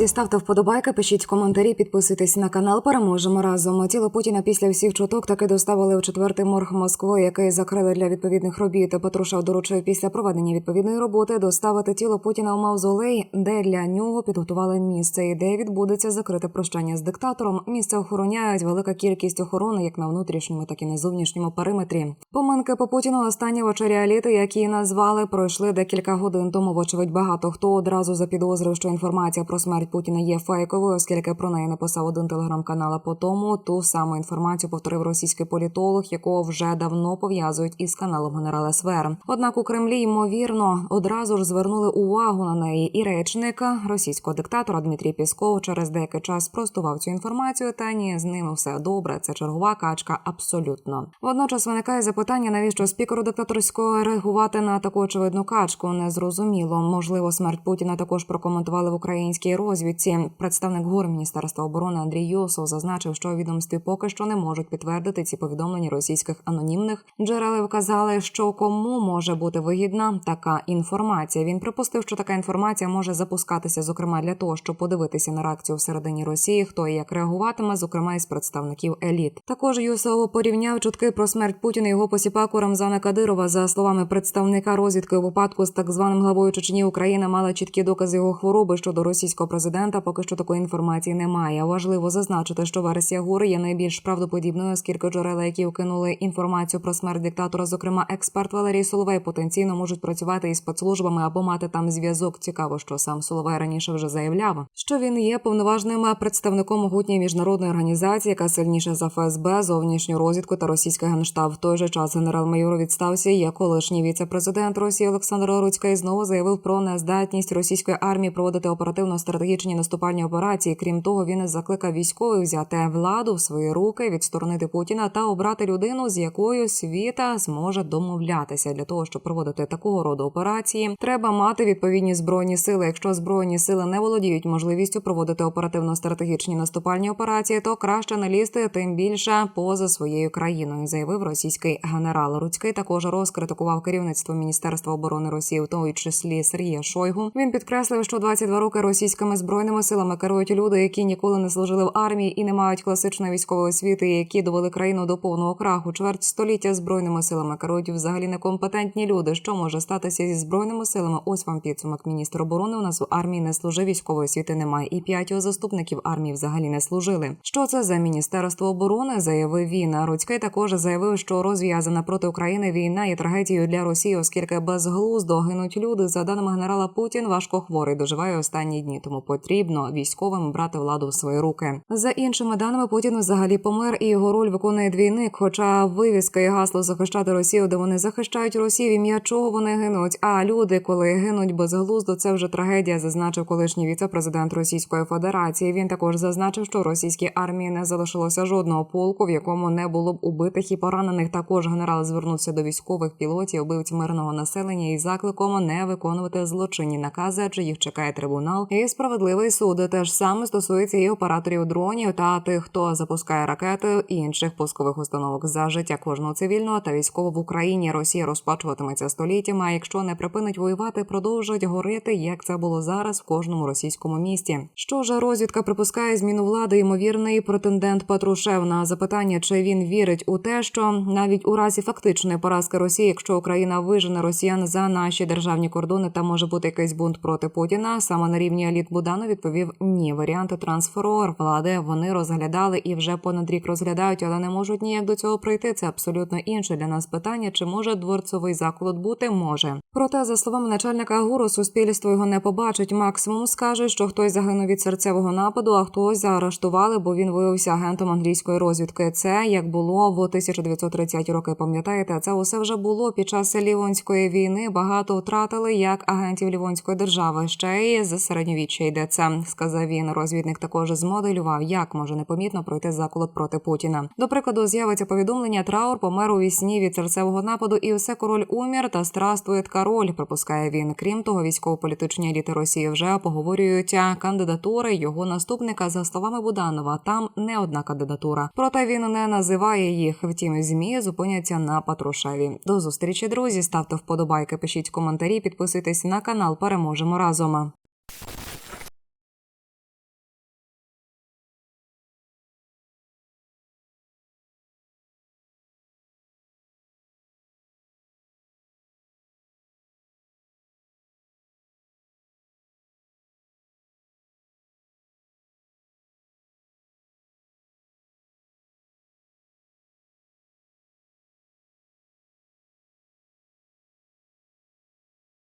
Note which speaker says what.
Speaker 1: друзі, ставте вподобайки, пишіть коментарі, підписуйтесь на канал. Переможемо разом. Тіло Путіна після всіх чуток таки доставили в четвертий морг Москви, який закрили для відповідних робіт. Патрушев доручив після проведення відповідної роботи доставити тіло Путіна у мавзолей, де для нього підготували місце, і де відбудеться закрите прощання з диктатором. Місце охороняють велика кількість охорони, як на внутрішньому, так і на зовнішньому периметрі. Поминки по Путіну останні вечері які назвали, пройшли декілька годин тому. Вочевидь, багато хто одразу запідозрив, що інформація про смерть Путіна є фейковою, оскільки про неї написав один телеграм-канал. А по тому ту саму інформацію повторив російський політолог, якого вже давно пов'язують із каналом генерала СВР. Однак у Кремлі ймовірно одразу ж звернули увагу на неї, і речник російського диктатора Дмитрій Пісков через деякий час спростував цю інформацію. Та ні, з ними все добре. Це чергова качка. Абсолютно. Водночас виникає запитання, навіщо спікеру диктаторського реагувати на таку очевидну качку. Незрозуміло. Можливо, смерть Путіна також прокоментували в українській розвідці. Представник ГУР Міністерства оборони Андрій Йосов зазначив, що відомстві поки що не можуть підтвердити ці повідомлення російських анонімних джерел. Вказали, що кому може бути вигідна така інформація. Він припустив, що така інформація може запускатися, зокрема для того, щоб подивитися на реакцію всередині Росії, хто і як реагуватиме, зокрема із представників еліт. Також Юсов порівняв чутки про смерть Путіна і його посіпаку Рамзана Кадирова. За словами представника розвідки у випадку з так званим главою Чечні Україна мала чіткі докази його хвороби щодо російського президента. Поки що такої інформації немає. Важливо зазначити, що версія гури є найбільш правдоподібною, оскільки джерела, які вкинули інформацію про смерть диктатора, зокрема експерт Валерій Соловей, потенційно можуть працювати із спецслужбами або мати там зв'язок. Цікаво, що сам Соловей раніше вже заявляв, що він є повноважним представником могутньої міжнародної організації, яка сильніша за ФСБ, зовнішню розвідку та російський генштаб. В той же час генерал-майор у відставці є колишній віце-президент Росії Олександр Руцький знову заявив про нездатність російської армії проводити оперативно-стратегічні наступальні операції. Крім того, він закликав військових взяти владу в свої руки, відсторонити Путіна та обрати людину, з якою світа зможе домовлятися для того, щоб проводити такого роду операції. Треба мати відповідні збройні сили. Якщо збройні сили не володіють можливістю проводити оперативно-стратегічні наступальні операції, то краще не лізти тим більше поза своєю країною, заявив російський генерал. Руцький також розкритикував керівництво Міністерства оборони Росії, в тому числі Сергія Шойгу. Він підкреслив, що 22 роки російськими збройними силами керують люди, які ніколи не служили в армії і не мають класичної військової освіти, які довели країну до повного краху. Чверть століття збройними силами керують взагалі некомпетентні люди. Що може статися зі збройними силами? Ось вам підсумок. Міністр оборони у нас в армії не служив, військової освіти немає, і п'ять його заступників армії взагалі не служили. Що це за міністерство оборони? Заявив він. Руцький також заявив, що розв'язана проти України війна є трагедією для Росії, оскільки безглуздо гинуть люди. За даними генерала Путін, важко хворий доживає останні дні, тому потрібно військовим брати владу в свої руки. За іншими даними, Путін взагалі помер, і його роль виконує двійник. Хоча вивіска і гасло захищати Росію, де вони захищають Росію, ім'я чого вони гинуть. А люди, коли гинуть безглуздо, це вже трагедія, зазначив колишній віце-президент Російської Федерації. Він також зазначив, що російській армії не залишилося жодного полку, в якому не було б убитих і поранених. Також генерал звернувся до військових пілотів, убивць мирного населення із закликом не виконувати злочинні накази, адже їх чекає трибунал і справедливий суд. Те ж саме стосується і операторів дронів та тих, хто запускає ракети і інших пускових установок за життя кожного цивільного та військового в Україні. Росія розпачуватиметься століттями. А якщо не припинить воювати, продовжують горити, як це було зараз в кожному російському місті. Що ж розвідка припускає зміну влади? Ймовірний претендент Патрушев на запитання, чи він вірить у те, що навіть у разі фактичної поразки Росії, якщо Україна вижене росіян за наші державні кордони, та може бути якийсь бунт проти Путіна. Саме на рівні еліт Буданов відповів ні. Варіанти трансферу влади вони розглядали і вже понад рік розглядають, але не можуть ніяк до цього прийти. Це абсолютно інше для нас питання. Чи може дворцовий заколот бути? Може. Проте, за словами начальника гуру, суспільство його не побачить. Максимум скаже, що хтось загинув від серцевого нападу, а хтось заарештували, бо він виявився агентом англійської розвідки. Це як було в 1930 роки. Пам'ятаєте, це усе вже було під час Лівонської війни. Багато втратили як агентів Лівонської держави. Ще й з середньовіччя йде це, сказав він. Розвідник також змоделював, як може непомітно пройти заколот проти Путіна. До прикладу, з'явиться повідомлення Траур помер у вісні від серцевого нападу, і усе король умір та страствує король. Припускає він. Крім того, військово-політичні еліти Росії вже поговорюють кандидатури його наступника. За словами Буданова, там не одна кандидатура. Проте він не називає їх. Втім, змі зупиняться на Патрушеві. До зустрічі, друзі. Ставте вподобайки, пишіть коментарі, підписуйтесь на канал. Переможемо разом.